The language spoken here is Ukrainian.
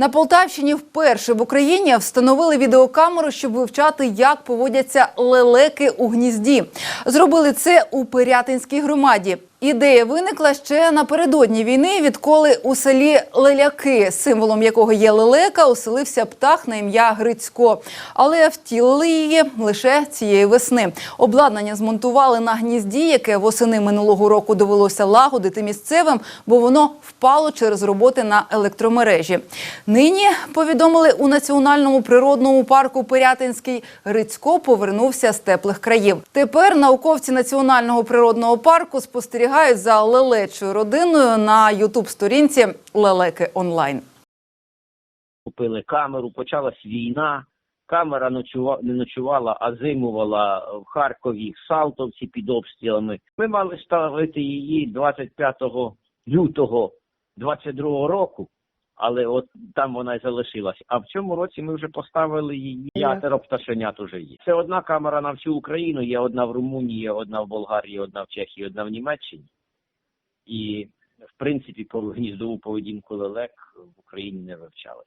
На Полтавщині вперше в Україні встановили відеокамеру, щоб вивчати, як поводяться лелеки у гнізді. Зробили це у Пирятинській громаді. Ідея виникла ще напередодні війни, відколи у селі Леляки, символом якого є лелека, оселився птах на ім'я Грицько. Але втілили її лише цієї весни. Обладнання змонтували на гнізді, яке восени минулого року довелося лагодити місцевим, бо воно впало через роботи на електромережі. Нині повідомили у національному природному парку Пирятинський Грицько повернувся з теплих країв. Тепер науковці національного природного парку спостерігають за лелечою родиною на ютуб-сторінці Лелеки онлайн. купили камеру, почалась війна. Камера ночува... не ночувала, а зимувала в Харкові, в Салтовці під обстрілами. Ми мали ставити її 25 лютого 22 року, але от там вона й залишилась. А в цьому році ми вже поставили її. П'ятеро пташенят уже є. Це одна камера на всю Україну. Є одна в Румунії, є одна в Болгарії, одна в Чехії, одна в Німеччині. І в принципі, по гніздову поведінку лелек в Україні не вивчали.